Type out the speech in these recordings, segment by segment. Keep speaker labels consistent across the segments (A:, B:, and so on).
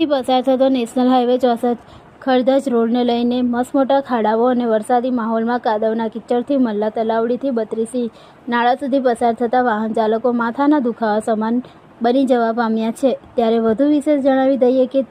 A: થી પસાર થતો નેશનલ હાઈવે ચોસઠ ખરધજ રોડને લઈને મસમોટા ખાડાઓ અને વરસાદી માહોલમાં કાદવના કિચડથી મલ્લા તલાવડીથી બત્રીસી નાળા સુધી પસાર થતા વાહન ચાલકો માથાના દુખાવા સમાન બની જવા પામ્યા છે. ત્યારે વધુ વિશેષ જણાવી દઈએ કે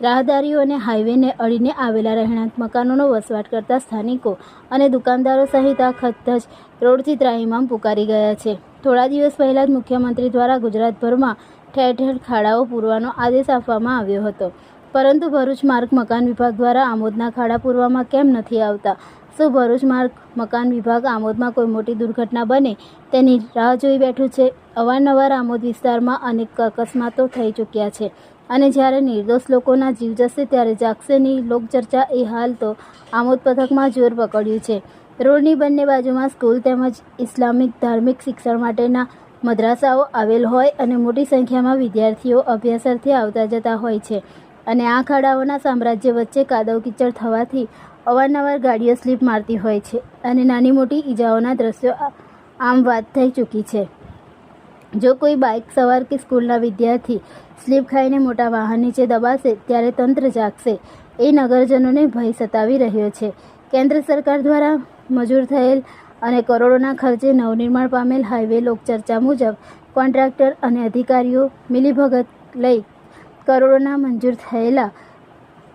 A: રાહદારીઓ અને હાઈવેને અડીને આવેલા રહેણાંક મકાનોનો વસવાટ કરતા સ્થાનિકો અને દુકાનદારો સહિત આ ખતજ રોડથી ત્રાહિમામ પુકારી ગયા છે. થોડા દિવસ પહેલાં જ મુખ્યમંત્રી દ્વારા ગુજરાતભરમાં ઠેર ઠેર ખાડાઓ પૂરવાનો આદેશ આપવામાં આવ્યો હતો. પરંતુ ભરૂચ માર્ગ મકાન વિભાગ દ્વારા આમોદના ખાડા પૂરવામાં કેમ નથી આવતા? શું ભરૂચ માર્ગ મકાન વિભાગ આમોદમાં કોઈ મોટી દુર્ઘટના બને? તેની રાહ જોઈ બેઠું છે. અવારનવાર આમોદ વિસ્તારમાં અનેક અકસ્માતો થઈ ચૂક્યા છે અને જ્યારે નિર્દોષ લોકોના જીવ જશે ત્યારે જાગશે લોકચર્ચા એ હાલ તો આમોદ પથકમાં જોર પકડ્યું છે. રોડની બંને બાજુમાં સ્કૂલ તેમજ ઇસ્લામિક ધાર્મિક શિક્ષણ માટેના મદ્રાસાઓ આવેલ હોય અને મોટી સંખ્યામાં વિદ્યાર્થીઓ અભ્યાસાર્થે આવતા જતા હોય છે. અને આ ખાડાઓના સામ્રાજ્ય વચ્ચે કાદવ કીચડ થવાથી અવારનવાર ગાડીઓ સ્લીપ મારતી હોય છે અને નાની મોટી ઈજાઓના દ્રશ્યો આમ વાત થઈ ચૂકી છે. જો કોઈ બાઇક સવાર કે સ્કૂલના વિદ્યાર્થી સ્લીપ ખાઈને મોટા વાહન નીચે દબાશે, ત્યારે તંત્ર જાગશે. એ નગરજનોને ભય સતાવી રહ્યો છે. કેન્દ્ર સરકાર દ્વારા મજૂર થયેલ અને કરોડોના ખર્ચે નવનિર્માણ પામેલ હાઈવે લોકચર્ચા મુજબ કોન્ટ્રાક્ટર અને અધિકારીઓ મિલીભગત લઈ કરોડોના મંજૂર થયેલા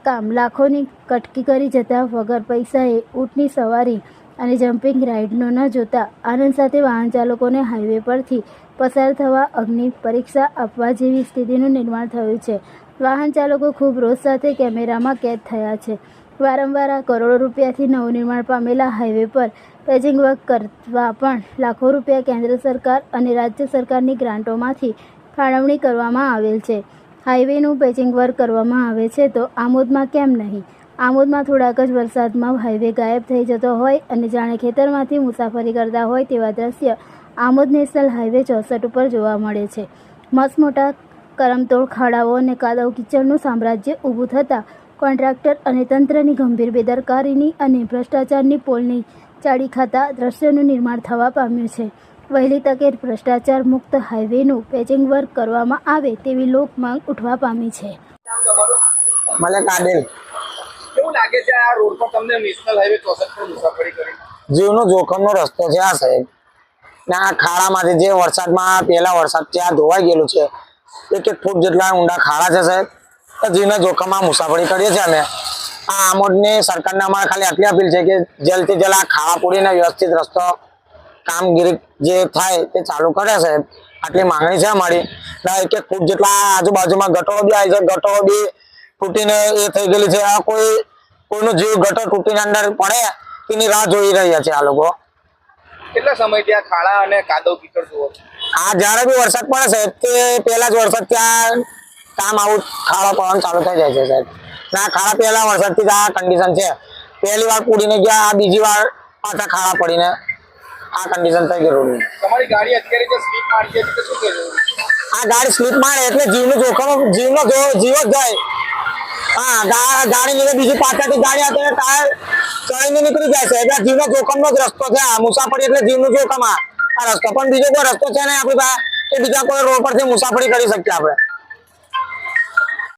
A: કામ લાખોની કટકી કરી જતા વગર પૈસાએ ઊંટની સવારી અને જમ્પિંગ રાઇડનો ન જોતા આનંદ સાથે વાહન ચાલકોને હાઈવે પરથી પસાર થવા અગ્નિ પરીક્ષા આપવા જેવી સ્થિતિનું નિર્માણ થયું છે. વાહન ચાલકો ખૂબ રોષ સાથે કેમેરામાં કેદ થયા છે. વારંવાર આ કરોડો રૂપિયાથી નવનિર્માણ પામેલા હાઈવે પર પેજિંગ વર્ક કરવા પણ લાખો રૂપિયા કેન્દ્ર સરકાર અને રાજ્ય સરકારની ગ્રાન્ટોમાંથી ફાળવણી કરવામાં આવેલ છે. હાઈવેનું પેચિંગ વર્ક કરવામાં આવે છે તો આમોદમાં કેમ નહીં? આમોદમાં થોડાક જ વરસાદમાં હાઈવે ગાયબ થઈ જતો હોય અને જાણે ખેતરમાંથી મુસાફરી કરતા હોય તેવા દ્રશ્ય આમોદ નેશનલ હાઈવે ચોસઠ ઉપર જોવા મળે છે. મસમોટા મોટા કરમતોડ ખાડાઓ અને કાદવ કિચડનું સામ્રાજ્ય ઊભું થતાં કોન્ટ્રાક્ટર અને તંત્રની ગંભીર બેદરકારીની અને ભ્રષ્ટાચારની પોલની ચાડી ખાતા દ્રશ્યનું નિર્માણ થવા પામ્યું છે. વહેલી તકે ભ્રષ્ટાચાર મુક્ત હાઈવેનું પેચિંગ વર્ક કરવામાં આવે તેવી લોક માંગ ઉઠવા પામી છે.
B: મને કાદેલ.
C: કેવું લાગે છે આ રોડ પર તમને નેશનલ હાઈવે ચોસઠ પર મુસાફરી કરી?
B: જીવનો જોખમનો રસ્તો છે આ સાહેબ. ને આ ખાડામાંથી જે વરસાદમાં પહેલા વરસાદ ત્યાં ધોવાઈ ગયેલું છે. એક એક ફૂટ જેટલા ઊંડા ખાડા છે સાહેબ. જીવના જોખમમાં મુસાફરી કરીએ છીએ અમે. આ આમોદની સરકારને અમારે ખાલી આટલી અપીલ છે કે જલ્દથી જલ્દ આ ખાડા પૂરીને વ્યવસ્થિત રસ્તો કામગીરી જે થાય તે ચાલુ કરે છે. આટલી માંગણી છે અમારી. કે એક એક ફૂટ જેટલા આજુબાજુમાં ગટરો બી આવી છે ગટરો બી તૂટીને એ થઈ ગયેલી છે. આ કોઈ કોઈનો જીવ ગટર તૂટીને અંદર પડે તેની રાહ જોઈ રહ્યા છે આ લોકો.
C: કેટલા સમયથી આ ખાડા અને કાદવ કીચડ જુઓ
B: આ જ્યારે બી વરસાદ પડે છે તે પહેલા જ વરસાદ ત્યાં કામ આવું ખાડો પડવાનું ચાલુ થઈ જાય છે સાહેબ. ના ખાડા પહેલા વરસાદથી આ કન્ડિશન છે. પહેલી વાર પૂરીને ગયા આ બીજી વાર પાછા ખાડા પડીને આ કન્ડિશન થઈ ગઈ રોડની.
C: તમારી ગાડી અત્યારે જે સ્લીપ મારી છે શું કહેવું
B: આ ગાડી સ્લીપ મારે એટલે જીવનું જોખમ જીવનો જીવ જ જાય. હા ગાડી નીકળે બીજી પાછળથી ગાડી આવે ટાયર ચડીને નીકળી જાય છે એટલે જીવનો જોખમનો જ રસ્તો છે. આ મુસાફરી એટલે જીવનું જોખમ આ. આ રસ્તો પણ બીજો કોઈ રસ્તો છે ને આપણી પાસે કે બીજા કોઈ રોડ પરથી મુસાફરી કરી શકીએ આપણે.